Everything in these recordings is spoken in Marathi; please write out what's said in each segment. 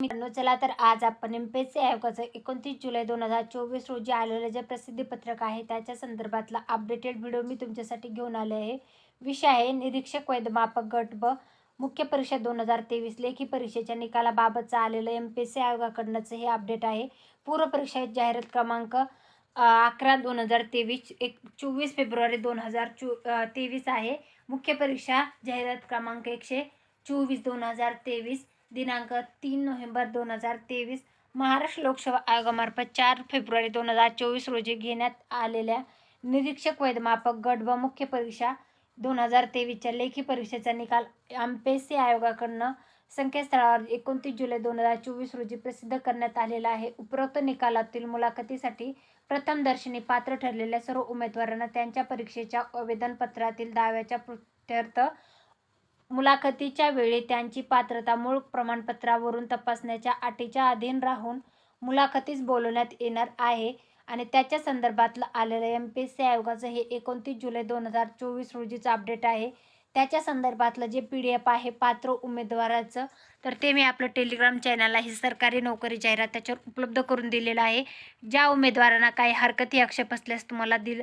मित्रांनो चला तर आज आपण एम पी एस सी आयोगाचं एकोणतीस जुलै दोन हजार चोवीस रोजी आलेलं जे प्रसिद्धीपत्रक आहे त्याच्या संदर्भातला अपडेटेड व्हिडिओ मी तुमच्यासाठी घेऊन आले आहे. विषय आहे निरीक्षक वैधमापक गट ब मुख्य परीक्षा दोन हजार तेवीस लेखी परीक्षेच्या निकालाबाबतचं आलेलं एम पी एस सी आयोगाकडनंचं हे अपडेट आहे. पूर्व परीक्षा जाहिरात क्रमांक अकरा दोन हजार तेवीस एक चोवीस फेब्रुवारी दोन हजार चो तेवीस आहे. मुख्य परीक्षा जाहिरात क्रमांक एकशे चोवीस दोन हजार तेवीस. दिनांक तीन नोव्हेंबर दोन हजार तेवीस महाराष्ट्र लोकसेवा आयोगामार्फत चार फेब्रुवारी दोन हजार चोवीस रोजी घेण्यात आलेल्या निरीक्षक वैधमापक गट व मुख्य परीक्षा दोन हजार तेवीसच्या लेखी परीक्षेचा निकाल एम पी एस सी आयोगाकडनं संकेतस्थळावर एकोणतीस जुलै दोन हजार चोवीस रोजी प्रसिद्ध करण्यात आलेला आहे. उपरोक्त निकालातील मुलाखतीसाठी प्रथमदर्शनी पात्र ठरलेल्या सर्व उमेदवारांना त्यांच्या परीक्षेच्या आवेदनपत्रातील दाव्याच्या प्रत्यर्थ मुलाखतीच्या वेळी त्यांची पात्रता मूळ प्रमाणपत्रावरून तपासण्याच्या अटीच्या अधीन राहून मुलाखतीस बोलवण्यात येणार आहे आणि त्याच्या संदर्भातलं आलेलं एम पी एस सी आयोगाचं हे एकोणतीस जुलै दोन हजार चोवीस रोजीचं अपडेट आहे. त्याच्या संदर्भातलं जे पी डी एफ आहे पात्र उमेदवाराचं तर ते मी आपलं टेलिग्राम चॅनल आहे सरकारी नोकरी जाहिरात त्याच्यावर उपलब्ध करून दिलेलं आहे. ज्या उमेदवारांना काही हरकती आक्षेप असल्यास तुम्हाला दिल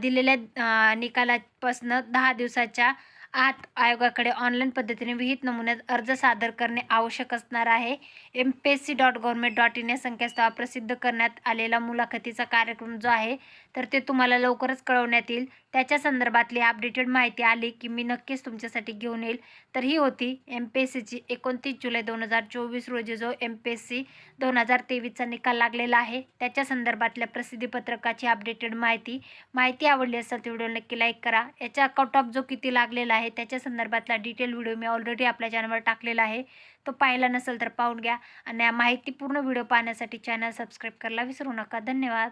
दिलेल्या निकालापासनं दहा दिवसाच्या आत आयोगाकडे ऑनलाईन पद्धतीने विहित नमुन्यात अर्ज सादर करणे आवश्यक असणार आहे. M P S C dot government dot in या संकेतस्थळावर प्रसिद्ध करण्यात आलेला मुलाखतीचा कार्यक्रम जो आहे तर ते तुम्हाला लवकरच कळवण्यात येईल. त्याच्या संदर्भातली अपडेटेड माहिती आली की मी नक्कीच तुमच्यासाठी घेऊन येईल. तर ही होती एम पी एस सीची एकोणतीस जुलै दोन हजार चोवीस रोजी जो एम पी एस सी दोन हजार तेवीसचा निकाल लागलेला आहे. त्याच्या संदर्भातल्या प्रसिद्धीपत्रकाची अपडेटेड माहिती. माहिती आवडली असेल तर व्हिडिओ नक्की लाईक करा. याचा कट ऑफ जो किती लागलेला आहे आहे. त्याच्या संदर्भातला डिटेल व्हिडिओ मी ऑलरेडी आपल्या चॅनलवर टाकलेला आहे. तो पाहिला नसेल तर पाहून घ्या. आणि माहितीपूर्ण व्हिडिओ पाहण्यासाठी चॅनल सबस्क्राईब करायला विसरू नका. धन्यवाद.